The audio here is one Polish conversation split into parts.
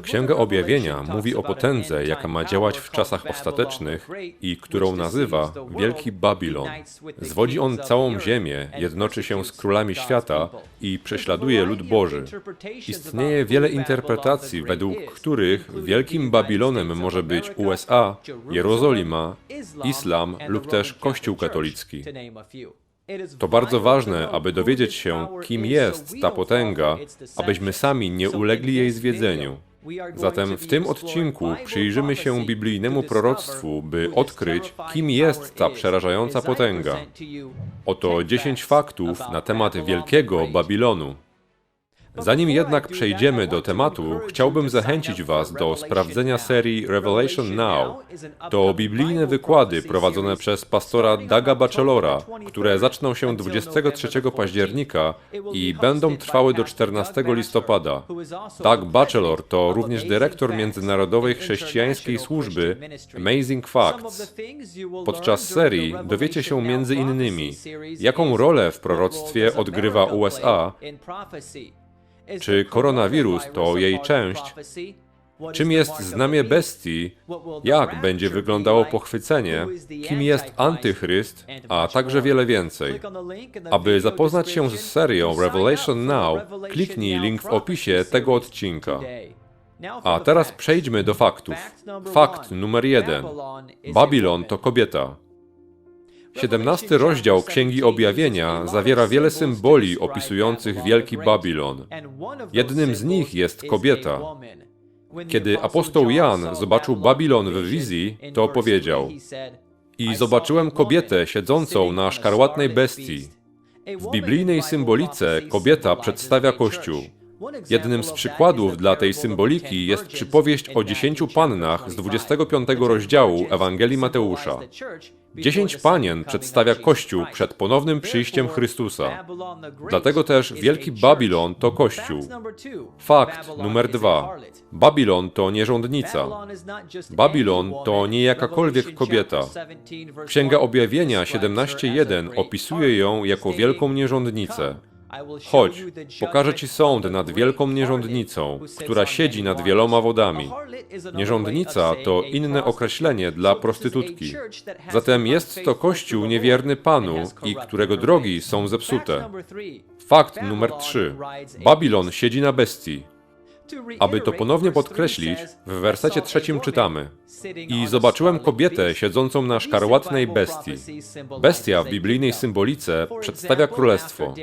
Księga Objawienia mówi o potędze, jaka ma działać w czasach ostatecznych i którą nazywa Wielki Babilon. Zwodzi on całą ziemię, jednoczy się z królami świata i prześladuje lud Boży. Istnieje wiele interpretacji, według których Wielkim Babilonem może być USA, Jerozolima, Islam lub też Kościół katolicki. To bardzo ważne, aby dowiedzieć się, kim jest ta potęga, abyśmy sami nie ulegli jej zwiedzeniu. Zatem w tym odcinku przyjrzymy się biblijnemu proroctwu, by odkryć, kim jest ta przerażająca potęga. Oto 10 faktów na temat Wielkiego Babilonu. Zanim jednak przejdziemy do tematu, chciałbym zachęcić Was do sprawdzenia serii Revelation Now. To biblijne wykłady prowadzone przez pastora Daga Bachelora, które zaczną się 23 października i będą trwały do 14 listopada. Doug Bachelor to również dyrektor Międzynarodowej Chrześcijańskiej Służby Amazing Facts. Podczas serii dowiecie się między innymi, jaką rolę w proroctwie odgrywa USA, czy koronawirus to jej część? Czym jest znamie bestii? Jak będzie wyglądało pochwycenie? Kim jest antychryst? A także wiele więcej. Aby zapoznać się z serią Revelation Now, kliknij link w opisie tego odcinka. A teraz przejdźmy do faktów. Fakt numer jeden. Babilon to kobieta. 17 rozdział Księgi Objawienia zawiera wiele symboli opisujących Wielki Babilon. Jednym z nich jest kobieta. Kiedy apostoł Jan zobaczył Babilon w wizji, to powiedział: I zobaczyłem kobietę siedzącą na szkarłatnej bestii. W biblijnej symbolice kobieta przedstawia Kościół. Jednym z przykładów dla tej symboliki jest przypowieść o dziesięciu pannach z 25 rozdziału Ewangelii Mateusza. Dziesięć panien przedstawia Kościół przed ponownym przyjściem Chrystusa. Dlatego też Wielki Babilon to Kościół. Fakt numer dwa. Babilon to nierządnica. Babilon to nie jakakolwiek kobieta. Księga Objawienia 17.1 opisuje ją jako wielką nierządnicę. Chodź, pokażę Ci sąd nad wielką nierządnicą, która siedzi nad wieloma wodami. Nierządnica to inne określenie dla prostytutki. Zatem jest to kościół niewierny Panu i którego drogi są zepsute. Fakt numer 3. Babilon siedzi na bestii. Aby to ponownie podkreślić, w wersecie trzecim czytamy: I zobaczyłem kobietę siedzącą na szkarłatnej bestii. Bestia w biblijnej symbolice przedstawia królestwo.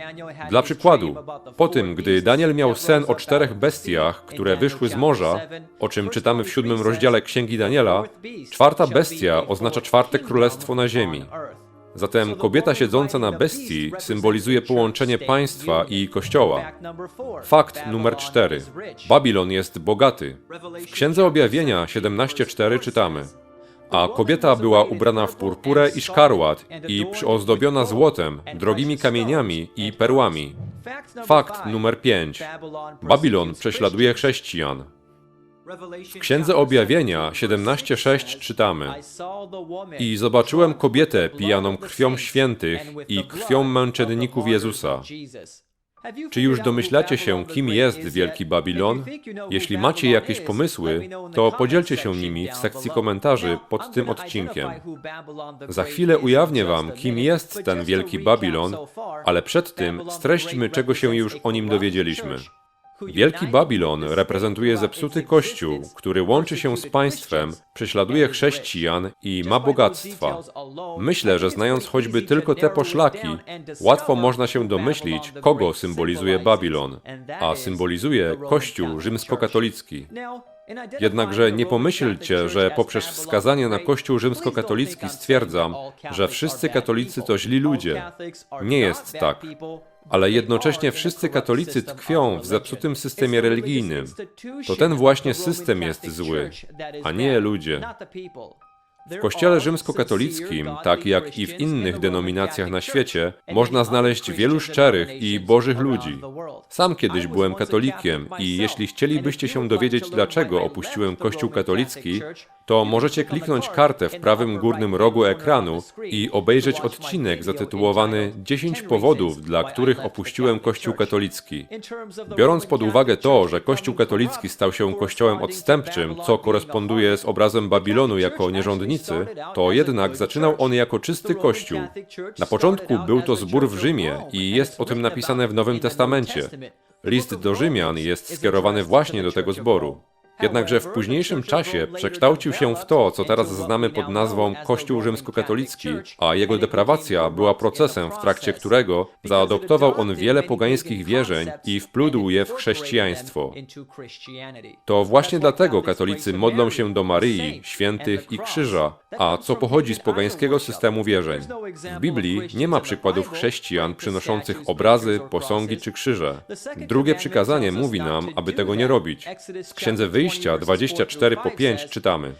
Dla przykładu, po tym, gdy Daniel miał sen o czterech bestiach, które wyszły z morza, o czym czytamy w siódmym rozdziale Księgi Daniela, czwarta bestia oznacza czwarte królestwo na ziemi. Zatem kobieta siedząca na bestii symbolizuje połączenie państwa i kościoła. Fakt numer 4. Babilon jest bogaty. W Księdze Objawienia 17:4 czytamy: A kobieta była ubrana w purpurę i szkarłat i przyozdobiona złotem, drogimi kamieniami i perłami. Fakt numer 5. Babilon prześladuje chrześcijan. W Księdze Objawienia 17:6 czytamy: I zobaczyłem kobietę pijaną krwią świętych i krwią męczenników Jezusa. Czy już domyślacie się, kim jest Wielki Babilon? Jeśli macie jakieś pomysły, to podzielcie się nimi w sekcji komentarzy pod tym odcinkiem. Za chwilę ujawnię Wam, kim jest ten Wielki Babilon, ale przed tym streśćmy, czego się już o nim dowiedzieliśmy. Wielki Babilon reprezentuje zepsuty kościół, który łączy się z państwem, prześladuje chrześcijan i ma bogactwa. Myślę, że znając choćby tylko te poszlaki, łatwo można się domyślić, kogo symbolizuje Babilon, a symbolizuje Kościół rzymskokatolicki. Jednakże nie pomyślcie, że poprzez wskazanie na Kościół rzymskokatolicki stwierdzam, że wszyscy katolicy to źli ludzie. Nie jest tak ale jednocześnie wszyscy katolicy tkwią w zepsutym systemie religijnym. To ten właśnie system jest zły, a nie ludzie. W Kościele rzymskokatolickim, tak jak i w innych denominacjach na świecie, można znaleźć wielu szczerych i bożych ludzi. Sam kiedyś byłem katolikiem i jeśli chcielibyście się dowiedzieć, dlaczego opuściłem Kościół katolicki, to możecie kliknąć kartę w prawym górnym rogu ekranu i obejrzeć odcinek zatytułowany 10 powodów, dla których opuściłem Kościół katolicki. Biorąc pod uwagę to, że Kościół katolicki stał się kościołem odstępczym, co koresponduje z obrazem Babilonu jako nierządnicy, to jednak zaczynał on jako czysty kościół. Na początku był to zbór w Rzymie i jest o tym napisane w Nowym Testamencie. List do Rzymian jest skierowany właśnie do tego zboru. Jednakże w późniejszym czasie przekształcił się w to, co teraz znamy pod nazwą Kościół rzymskokatolicki, a jego deprawacja była procesem, w trakcie którego zaadoptował on wiele pogańskich wierzeń i wplódł je w chrześcijaństwo. To właśnie dlatego katolicy modlą się do Maryi, świętych i krzyża, a co pochodzi z pogańskiego systemu wierzeń. W Biblii nie ma przykładów chrześcijan przynoszących obrazy, posągi czy krzyże. Drugie przykazanie mówi nam, aby tego nie robić. W Księdze 24 po 5 czytamy: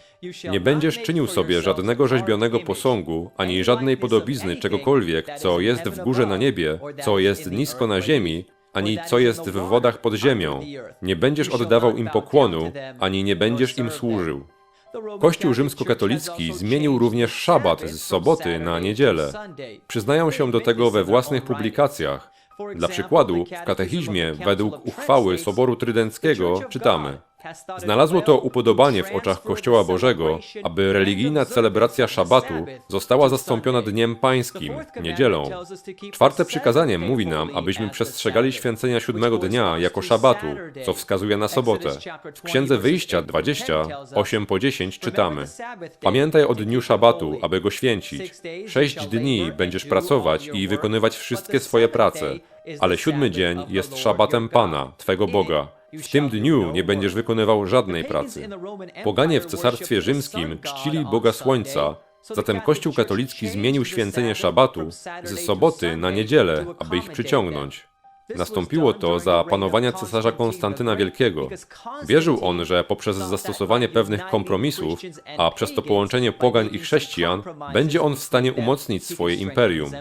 Nie będziesz czynił sobie żadnego rzeźbionego posągu, ani żadnej podobizny czegokolwiek, co jest w górze na niebie, co jest nisko na ziemi, ani co jest w wodach pod ziemią. Nie będziesz oddawał im pokłonu, ani nie będziesz im służył. Kościół rzymskokatolicki zmienił również szabat z soboty na niedzielę. Przyznają się do tego we własnych publikacjach. Dla przykładu, w katechizmie według uchwały Soboru Trydenckiego czytamy Znalazło to upodobanie w oczach Kościoła Bożego, aby religijna celebracja szabatu została zastąpiona dniem pańskim, niedzielą. Czwarte przykazanie mówi nam, abyśmy przestrzegali święcenia siódmego dnia jako szabatu, co wskazuje na sobotę. W Księdze Wyjścia 20, 8 po 10 czytamy Pamiętaj o dniu szabatu, aby go święcić. Sześć dni będziesz pracować i wykonywać wszystkie swoje prace, ale siódmy dzień jest szabatem Pana, Twego Boga. W tym dniu nie będziesz wykonywał żadnej pracy. Poganie w Cesarstwie Rzymskim czcili Boga Słońca, zatem Kościół katolicki zmienił święcenie szabatu z soboty na niedzielę, aby ich przyciągnąć. Nastąpiło to za panowania cesarza Konstantyna Wielkiego. Wierzył on, że poprzez zastosowanie pewnych kompromisów, a przez to połączenie pogań i chrześcijan, będzie on w stanie umocnić swoje imperium.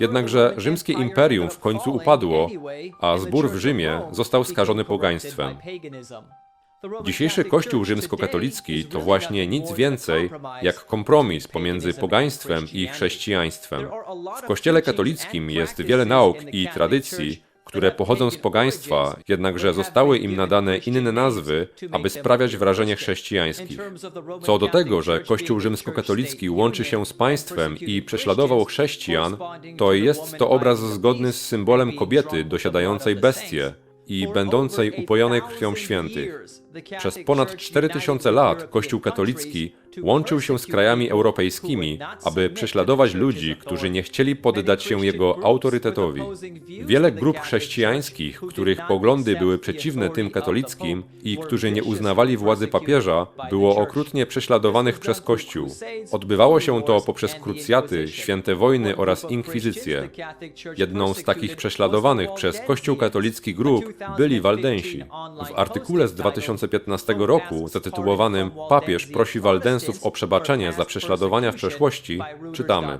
Jednakże rzymskie imperium w końcu upadło, a zbór w Rzymie został skażony pogaństwem. Dzisiejszy Kościół rzymskokatolicki to właśnie nic więcej jak kompromis pomiędzy pogaństwem i chrześcijaństwem. W Kościele katolickim jest wiele nauk i tradycji, które pochodzą z pogaństwa, jednakże zostały im nadane inne nazwy, aby sprawiać wrażenie chrześcijańskich. Co do tego, że Kościół rzymskokatolicki łączy się z państwem i prześladował chrześcijan, to jest to obraz zgodny z symbolem kobiety dosiadającej bestię i będącej upojonej krwią świętych. Przez ponad 4000 lat Kościół katolicki łączył się z krajami europejskimi, aby prześladować ludzi, którzy nie chcieli poddać się jego autorytetowi. Wiele grup chrześcijańskich, których poglądy były przeciwne tym katolickim i którzy nie uznawali władzy papieża, było okrutnie prześladowanych przez Kościół. Odbywało się to poprzez krucjaty, święte wojny oraz inkwizycję. Jedną z takich prześladowanych przez Kościół katolicki grup byli Waldensi. W artykule z 2015 roku zatytułowanym Papież prosi Waldensów o przebaczenie za prześladowania w przeszłości, czytamy.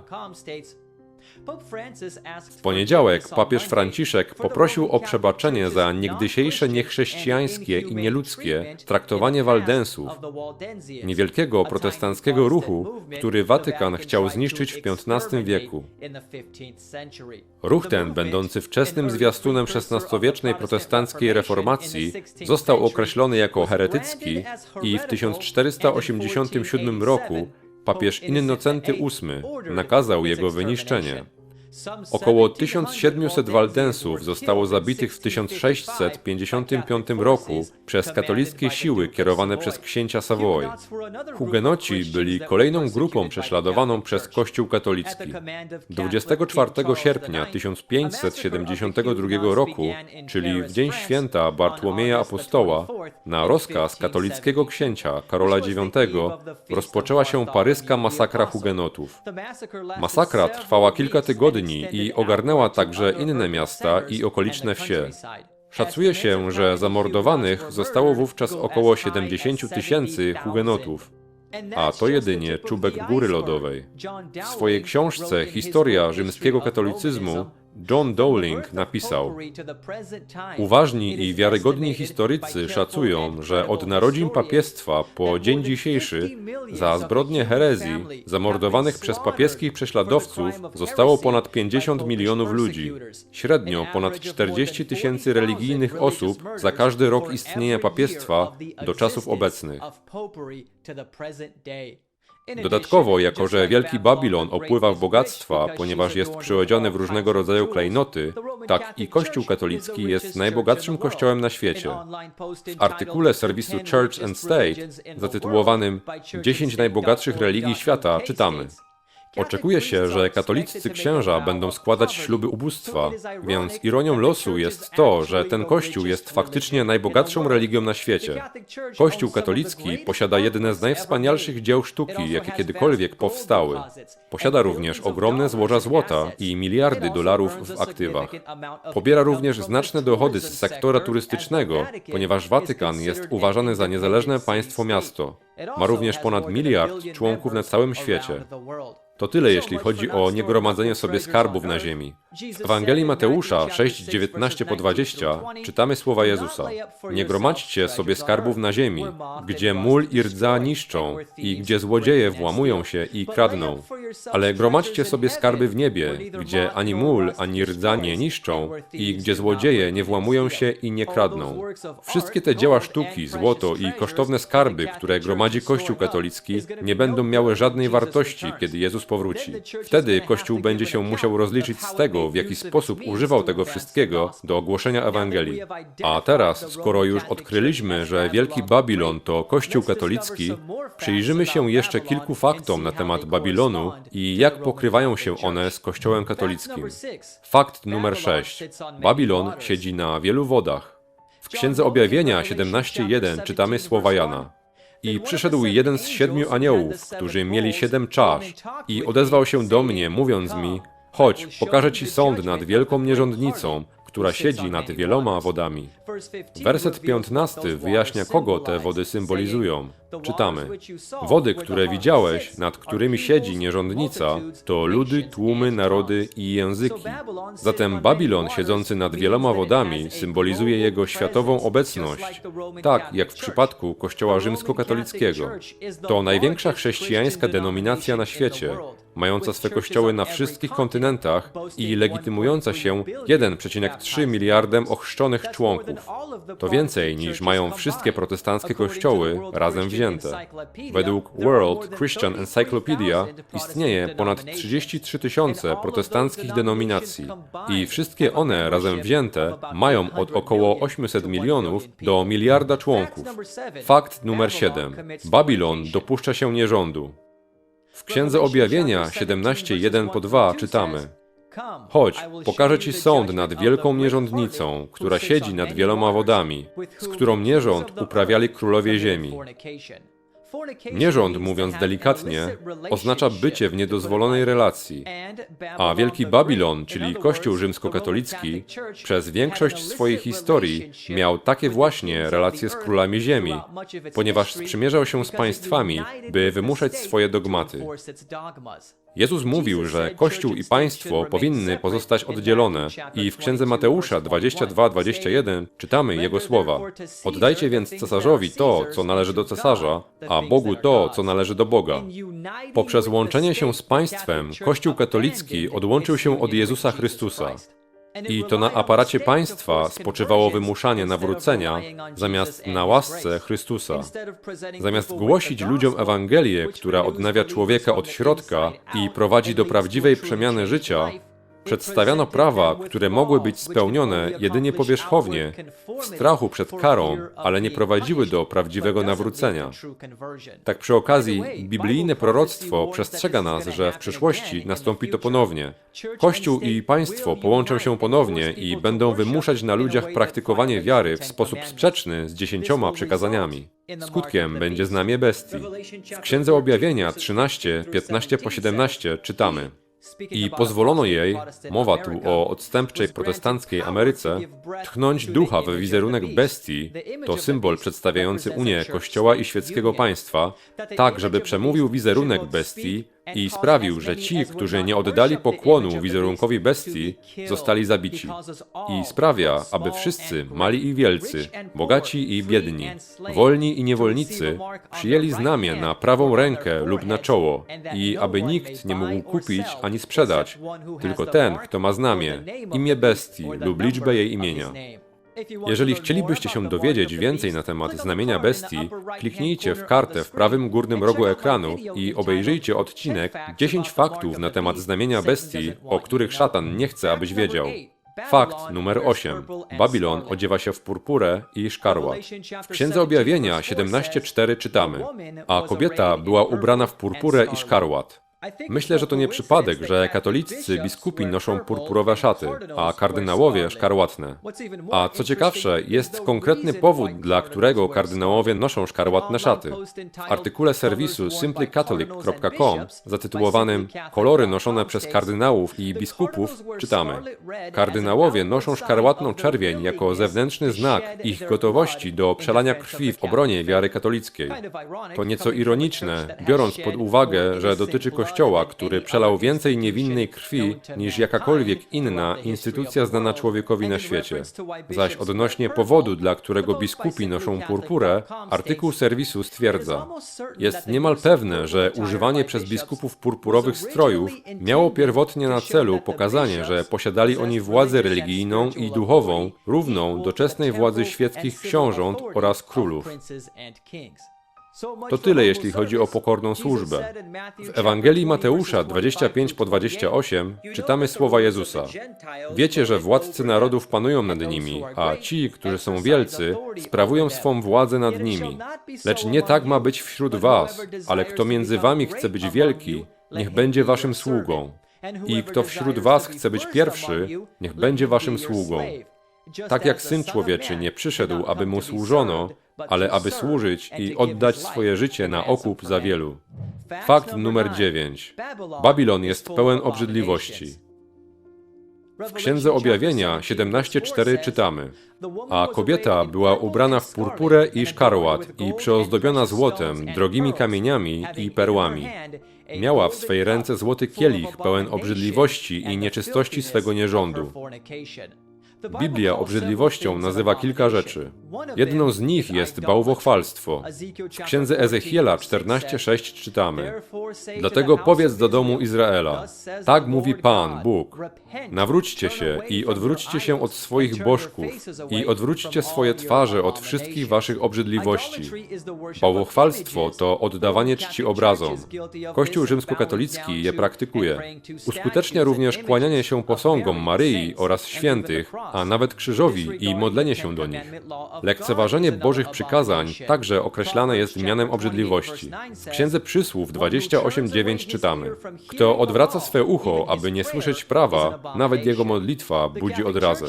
W poniedziałek papież Franciszek poprosił o przebaczenie za niegdysiejsze niechrześcijańskie i nieludzkie traktowanie Waldensów, niewielkiego protestanckiego ruchu, który Watykan chciał zniszczyć w XV wieku. Ruch ten, będący wczesnym zwiastunem XVI-wiecznej protestanckiej reformacji, został określony jako heretycki i w 1487 roku papież Innocenty VIII nakazał jego wyniszczenie. Około 1700 Waldensów zostało zabitych w 1655 roku przez katolickie siły kierowane przez księcia Savoy. Hugenoci byli kolejną grupą prześladowaną przez Kościół katolicki. 24 sierpnia 1572 roku, czyli w dzień święta Bartłomieja Apostoła, na rozkaz katolickiego księcia Karola IX rozpoczęła się paryska masakra Hugenotów. Masakra trwała kilka tygodni i ogarnęła także inne miasta i okoliczne wsie. Szacuje się, że zamordowanych zostało wówczas około 70 tysięcy hugenotów, a to jedynie czubek góry lodowej. W swojej książce Historia rzymskiego katolicyzmu John Dowling napisał: Uważni i wiarygodni historycy szacują, że od narodzin papiestwa po dzień dzisiejszy za zbrodnie herezji zamordowanych przez papieskich prześladowców zostało ponad 50 milionów ludzi. Średnio ponad 40 tysięcy religijnych osób za każdy rok istnienia papiestwa do czasów obecnych. Dodatkowo, jako że Wielki Babilon opływa w bogactwa, ponieważ jest przyodziany w różnego rodzaju klejnoty, tak i Kościół katolicki jest najbogatszym kościołem na świecie. W artykule serwisu Church and State zatytułowanym 10 najbogatszych religii świata czytamy Oczekuje się, że katoliccy księża będą składać śluby ubóstwa, więc ironią losu jest to, że ten kościół jest faktycznie najbogatszą religią na świecie. Kościół katolicki posiada jedne z najwspanialszych dzieł sztuki, jakie kiedykolwiek powstały. Posiada również ogromne złoża złota i miliardy dolarów w aktywach. Pobiera również znaczne dochody z sektora turystycznego, ponieważ Watykan jest uważany za niezależne państwo miasto. Ma również ponad miliard członków na całym świecie. To tyle, jeśli chodzi o niegromadzenie sobie skarbów na ziemi. W Ewangelii Mateusza 6, 19 po 20 czytamy słowa Jezusa. Nie gromadźcie sobie skarbów na ziemi, gdzie mól i rdza niszczą i gdzie złodzieje włamują się i kradną. Ale gromadźcie sobie skarby w niebie, gdzie ani mól, ani rdza nie niszczą i gdzie złodzieje nie włamują się i nie kradną. Wszystkie te dzieła sztuki, złoto i kosztowne skarby, które gromadzi Kościół katolicki, nie będą miały żadnej wartości, kiedy Jezus powróci. Wtedy Kościół będzie się musiał rozliczyć z tego, w jaki sposób używał tego wszystkiego do ogłoszenia Ewangelii. A teraz, skoro już odkryliśmy, że Wielki Babilon to Kościół katolicki, przyjrzymy się jeszcze kilku faktom na temat Babilonu i jak pokrywają się one z Kościołem katolickim. Fakt numer 6. Babilon siedzi na wielu wodach. W Księdze Objawienia 17.1 czytamy słowa Jana. I przyszedł jeden z siedmiu aniołów, którzy mieli siedem czasz, i odezwał się do mnie, mówiąc mi: Chodź, pokażę ci sąd nad wielką nierządnicą, która siedzi nad wieloma wodami. Werset 15 wyjaśnia, kogo te wody symbolizują. Czytamy: Wody, które widziałeś, nad którymi siedzi nierządnica, to ludy, tłumy, narody i języki. Zatem Babilon, siedzący nad wieloma wodami, symbolizuje jego światową obecność, tak jak w przypadku Kościoła rzymskokatolickiego. To największa chrześcijańska denominacja na świecie, mająca swe kościoły na wszystkich kontynentach i legitymująca się 1,3 miliardem ochrzczonych członków. To więcej niż mają wszystkie protestanckie kościoły razem wzięte. Według World Christian Encyclopedia istnieje ponad 33 tysiące protestanckich denominacji i wszystkie one razem wzięte mają od około 800 milionów do miliarda członków. Fakt numer 7. Babilon dopuszcza się nierządu. W Księdze Objawienia 17.1 po 2 czytamy Chodź, pokażę ci sąd nad wielką nierządnicą, która siedzi nad wieloma wodami, z którą nierząd uprawiali królowie ziemi. Nierząd, mówiąc delikatnie, oznacza bycie w niedozwolonej relacji, a Wielki Babilon, czyli Kościół rzymskokatolicki, przez większość swojej historii miał takie właśnie relacje z królami ziemi, ponieważ sprzymierzał się z państwami, by wymuszać swoje dogmaty. Jezus mówił, że Kościół i państwo powinny pozostać oddzielone i w księdze Mateusza 22-21 czytamy jego słowa. Oddajcie więc cesarzowi to, co należy do cesarza, a Bogu to, co należy do Boga. Poprzez łączenie się z państwem, Kościół katolicki odłączył się od Jezusa Chrystusa. I to na aparacie państwa spoczywało wymuszanie nawrócenia zamiast na łasce Chrystusa. Zamiast głosić ludziom Ewangelię, która odnawia człowieka od środka i prowadzi do prawdziwej przemiany życia, Przedstawiano prawa, które mogły być spełnione jedynie powierzchownie, w strachu przed karą, ale nie prowadziły do prawdziwego nawrócenia. Tak przy okazji, biblijne proroctwo przestrzega nas, że w przyszłości nastąpi to ponownie. Kościół i państwo połączą się ponownie i będą wymuszać na ludziach praktykowanie wiary w sposób sprzeczny z dziesięcioma przykazaniami. Skutkiem będzie znamie bestii. W Księdze Objawienia 13, 15 po 17 czytamy. I pozwolono jej, mowa tu o odstępczej protestanckiej Ameryce, tchnąć ducha we wizerunek bestii, to symbol przedstawiający Unię Kościoła i świeckiego państwa, tak żeby przemówił wizerunek bestii, i sprawił, że ci, którzy nie oddali pokłonu wizerunkowi bestii, zostali zabici. I sprawia, aby wszyscy, mali i wielcy, bogaci i biedni, wolni i niewolnicy, przyjęli znamię na prawą rękę lub na czoło i aby nikt nie mógł kupić ani sprzedać, tylko ten, kto ma znamię, imię bestii lub liczbę jej imienia. Jeżeli chcielibyście się dowiedzieć więcej na temat znamienia bestii, kliknijcie w kartę w prawym górnym rogu ekranu i obejrzyjcie odcinek 10 faktów na temat znamienia bestii, o których szatan nie chce, abyś wiedział. Fakt numer 8. Babilon odziewa się w purpurę i szkarłat. W Księdze Objawienia 17:4 czytamy: A kobieta była ubrana w purpurę i szkarłat. Myślę, że to nie przypadek, że katoliccy biskupi noszą purpurowe szaty, a kardynałowie szkarłatne. A co ciekawsze, jest konkretny powód, dla którego kardynałowie noszą szkarłatne szaty. W artykule serwisu simplycatholic.com zatytułowanym Kolory noszone przez kardynałów i biskupów czytamy: Kardynałowie noszą szkarłatną czerwień jako zewnętrzny znak ich gotowości do przelania krwi w obronie wiary katolickiej. To nieco ironiczne, biorąc pod uwagę, że dotyczy Kościoła, który przelał więcej niewinnej krwi niż jakakolwiek inna instytucja znana człowiekowi na świecie. Zaś odnośnie powodu, dla którego biskupi noszą purpurę, artykuł serwisu stwierdza: Jest niemal pewne, że używanie przez biskupów purpurowych strojów miało pierwotnie na celu pokazanie, że posiadali oni władzę religijną i duchową równą doczesnej władzy świeckich książąt oraz królów. To tyle, jeśli chodzi o pokorną służbę. W Ewangelii Mateusza 25 po 28 czytamy słowa Jezusa. Wiecie, że władcy narodów panują nad nimi, a ci, którzy są wielcy, sprawują swą władzę nad nimi. Lecz nie tak ma być wśród was, ale kto między wami chce być wielki, niech będzie waszym sługą. I kto wśród was chce być pierwszy, niech będzie waszym sługą. Tak jak Syn Człowieczy nie przyszedł, aby mu służono, ale aby służyć i oddać swoje życie na okup za wielu. Fakt numer 9. Babilon jest pełen obrzydliwości. W Księdze Objawienia 17:4 czytamy: A kobieta była ubrana w purpurę i szkarłat i przyozdobiona złotem, drogimi kamieniami i perłami. Miała w swej ręce złoty kielich pełen obrzydliwości i nieczystości swego nierządu. Biblia obrzydliwością nazywa kilka rzeczy. Jedną z nich jest bałwochwalstwo. W księdze Ezechiela 14:6 czytamy: Dlatego powiedz do domu Izraela: Tak mówi Pan, Bóg. Nawróćcie się i odwróćcie się od swoich bożków i odwróćcie swoje twarze od wszystkich waszych obrzydliwości. Bałwochwalstwo to oddawanie czci obrazom. Kościół rzymskokatolicki je praktykuje. Uskutecznia również kłanianie się posągom Maryi oraz świętych, a nawet krzyżowi i modlenie się do nich. Lekceważenie Bożych przykazań także określane jest mianem obrzydliwości. W Księdze Przysłów 28:9 czytamy: Kto odwraca swe ucho, aby nie słyszeć prawa, nawet jego modlitwa budzi odrazę.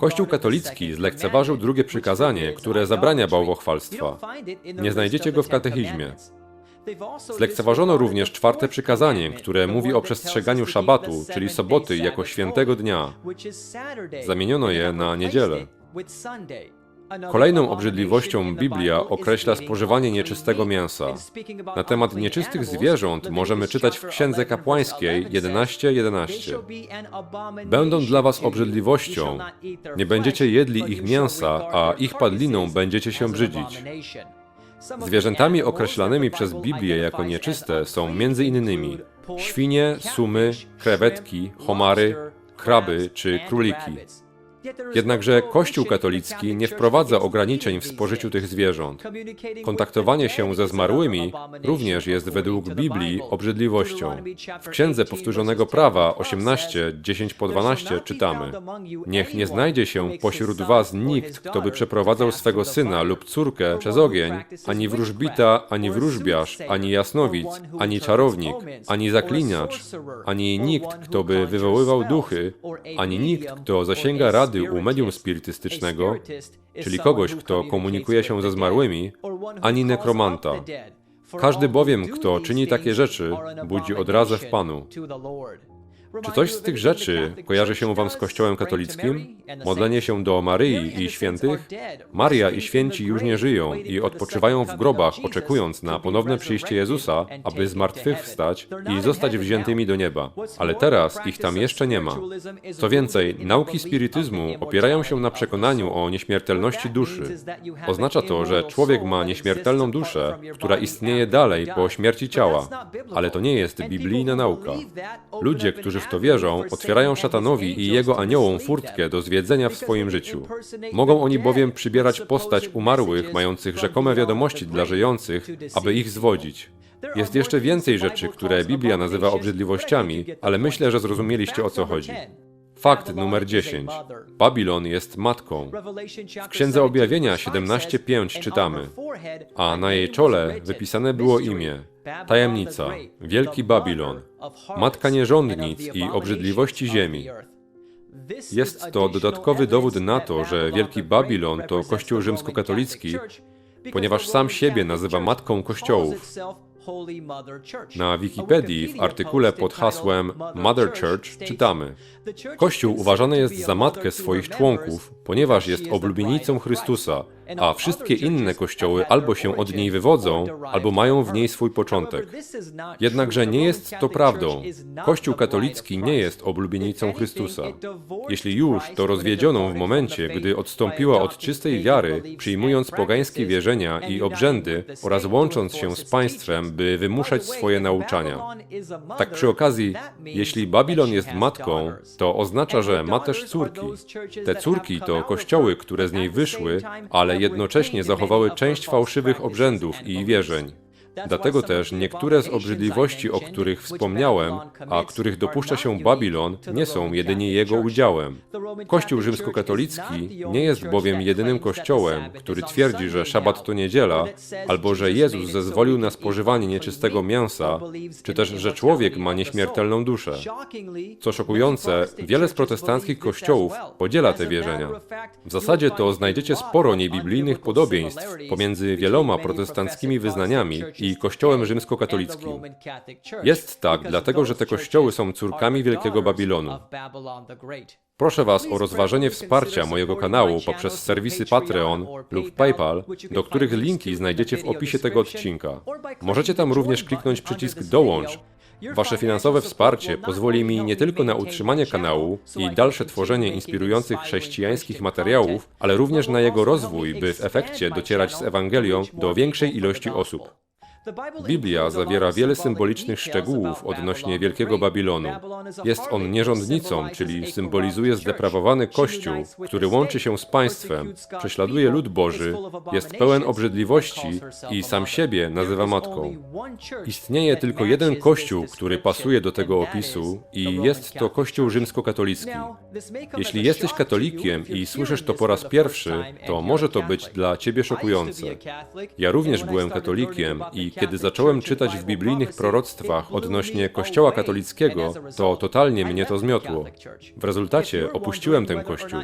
Kościół katolicki zlekceważył drugie przykazanie, które zabrania bałwochwalstwa. Nie znajdziecie go w katechizmie. Zlekceważono również czwarte przykazanie, które mówi o przestrzeganiu szabatu, czyli soboty, jako świętego dnia. Zamieniono je na niedzielę. Kolejną obrzydliwością Biblia określa spożywanie nieczystego mięsa. Na temat nieczystych zwierząt możemy czytać w Księdze Kapłańskiej 11:11. 11. Będą dla was obrzydliwością, nie będziecie jedli ich mięsa, a ich padliną będziecie się brzydzić. Zwierzętami określanymi przez Biblię jako nieczyste są innymi świnie, sumy, krewetki, homary, kraby czy króliki. Jednakże Kościół katolicki nie wprowadza ograniczeń w spożyciu tych zwierząt. Kontaktowanie się ze zmarłymi również jest według Biblii obrzydliwością. W Księdze Powtórzonego Prawa 18, 10 po 12 czytamy: Niech nie znajdzie się pośród was nikt, kto by przeprowadzał swego syna lub córkę przez ogień, ani wróżbita, ani wróżbiarz, ani jasnowic, ani czarownik, ani zaklinacz, ani nikt, kto by wywoływał duchy, ani nikt, kto zasięga rady u medium spirytystycznego, czyli kogoś, kto komunikuje się ze zmarłymi, ani nekromanta. Każdy bowiem, kto czyni takie rzeczy, budzi odrazę w Panu. Czy coś z tych rzeczy kojarzy się Wam z Kościołem katolickim? Modlenie się do Maryi i świętych? Maria i święci już nie żyją i odpoczywają w grobach, oczekując na ponowne przyjście Jezusa, aby zmartwychwstać i zostać wziętymi do nieba. Ale teraz ich tam jeszcze nie ma. Co więcej, nauki spirytyzmu opierają się na przekonaniu o nieśmiertelności duszy. Oznacza to, że człowiek ma nieśmiertelną duszę, która istnieje dalej po śmierci ciała, ale to nie jest biblijna nauka. Ludzie, którzy to wierzą, otwierają szatanowi i jego aniołom furtkę do zwiedzenia w swoim życiu. Mogą oni bowiem przybierać postać umarłych, mających rzekome wiadomości dla żyjących, aby ich zwodzić. Jest jeszcze więcej rzeczy, które Biblia nazywa obrzydliwościami, ale myślę, że zrozumieliście o co chodzi. Fakt numer 10. Babilon jest matką. W Księdze Objawienia 17:5 czytamy, a na jej czole wypisane było imię Tajemnica, Wielki Babilon, matka nierządnic i obrzydliwości ziemi. Jest to dodatkowy dowód na to, że Wielki Babilon to Kościół rzymskokatolicki, ponieważ sam siebie nazywa matką kościołów. Na Wikipedii w artykule pod hasłem Mother Church czytamy: Kościół uważany jest za matkę swoich członków, ponieważ jest oblubienicą Chrystusa, a wszystkie inne kościoły albo się od niej wywodzą, albo mają w niej swój początek. Jednakże nie jest to prawdą. Kościół katolicki nie jest oblubienicą Chrystusa. Jeśli już, to rozwiedzioną w momencie, gdy odstąpiła od czystej wiary, przyjmując pogańskie wierzenia i obrzędy oraz łącząc się z państwem, by wymuszać swoje nauczania. Tak przy okazji, jeśli Babilon jest matką, to oznacza, że ma też córki. Te córki to kościoły, które z niej wyszły, ale jednocześnie zachowały część fałszywych obrzędów i wierzeń. Dlatego też niektóre z obrzydliwości, o których wspomniałem, a których dopuszcza się Babilon, nie są jedynie jego udziałem. Kościół rzymskokatolicki nie jest bowiem jedynym kościołem, który twierdzi, że szabat to niedziela, albo że Jezus zezwolił na spożywanie nieczystego mięsa, czy też, że człowiek ma nieśmiertelną duszę. Co szokujące, wiele z protestanckich kościołów podziela te wierzenia. W zasadzie to znajdziecie sporo niebiblijnych podobieństw pomiędzy wieloma protestanckimi wyznaniami i Kościołem rzymskokatolickim. Jest tak, dlatego że te kościoły są córkami Wielkiego Babilonu. Proszę Was o rozważenie wsparcia mojego kanału poprzez serwisy Patreon lub PayPal, do których linki znajdziecie w opisie tego odcinka. Możecie tam również kliknąć przycisk Dołącz. Wasze finansowe wsparcie pozwoli mi nie tylko na utrzymanie kanału i dalsze tworzenie inspirujących chrześcijańskich materiałów, ale również na jego rozwój, by w efekcie docierać z Ewangelią do większej ilości osób. Biblia zawiera wiele symbolicznych szczegółów odnośnie Wielkiego Babilonu. Jest on nierządnicą, czyli symbolizuje zdeprawowany Kościół, który łączy się z państwem, prześladuje lud Boży, jest pełen obrzydliwości i sam siebie nazywa matką. Istnieje tylko jeden Kościół, który pasuje do tego opisu i jest to Kościół rzymskokatolicki. Jeśli jesteś katolikiem i słyszysz to po raz pierwszy, to może to być dla ciebie szokujące. Ja również byłem katolikiem i kiedy zacząłem czytać w biblijnych proroctwach odnośnie Kościoła katolickiego, to totalnie mnie to zmiotło. W rezultacie opuściłem ten Kościół.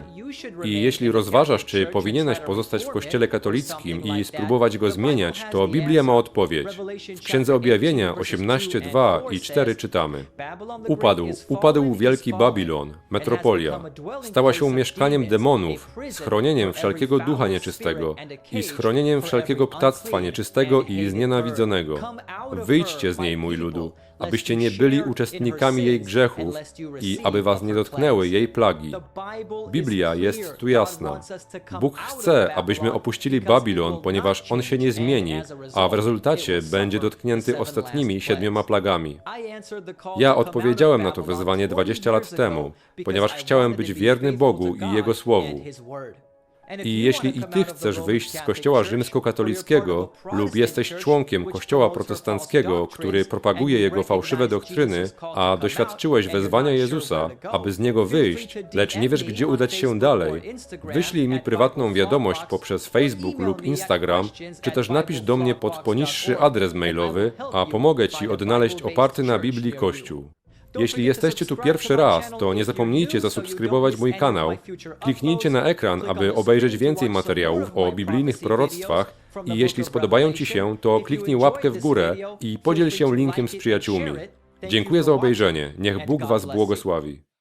I jeśli rozważasz, czy powinieneś pozostać w Kościele katolickim i spróbować go zmieniać, to Biblia ma odpowiedź. W Księdze Objawienia 18:2 i 4 czytamy: Upadł, upadł wielki Babilon, metropolia. Stała się mieszkaniem demonów, schronieniem wszelkiego ducha nieczystego i schronieniem wszelkiego ptactwa nieczystego i znienawidzonego. Wyjdźcie z niej, mój ludu, abyście nie byli uczestnikami jej grzechów i aby was nie dotknęły jej plagi. Biblia jest tu jasna. Bóg chce, abyśmy opuścili Babilon, ponieważ on się nie zmieni, a w rezultacie będzie dotknięty ostatnimi siedmioma plagami. Ja odpowiedziałem na to wezwanie 20 lat temu, ponieważ chciałem być wierny Bogu i Jego Słowu. I jeśli i ty chcesz wyjść z kościoła rzymskokatolickiego lub jesteś członkiem kościoła protestanckiego, który propaguje jego fałszywe doktryny, a doświadczyłeś wezwania Jezusa, aby z niego wyjść, lecz nie wiesz, gdzie udać się dalej, wyślij mi prywatną wiadomość poprzez Facebook lub Instagram, czy też napisz do mnie pod poniższy adres mailowy, a pomogę ci odnaleźć oparty na Biblii Kościół. Jeśli jesteście tu pierwszy raz, to nie zapomnijcie zasubskrybować mój kanał. Kliknijcie na ekran, aby obejrzeć więcej materiałów o biblijnych proroctwach i jeśli spodobają Ci się, to kliknij łapkę w górę i podziel się linkiem z przyjaciółmi. Dziękuję za obejrzenie. Niech Bóg Was błogosławi.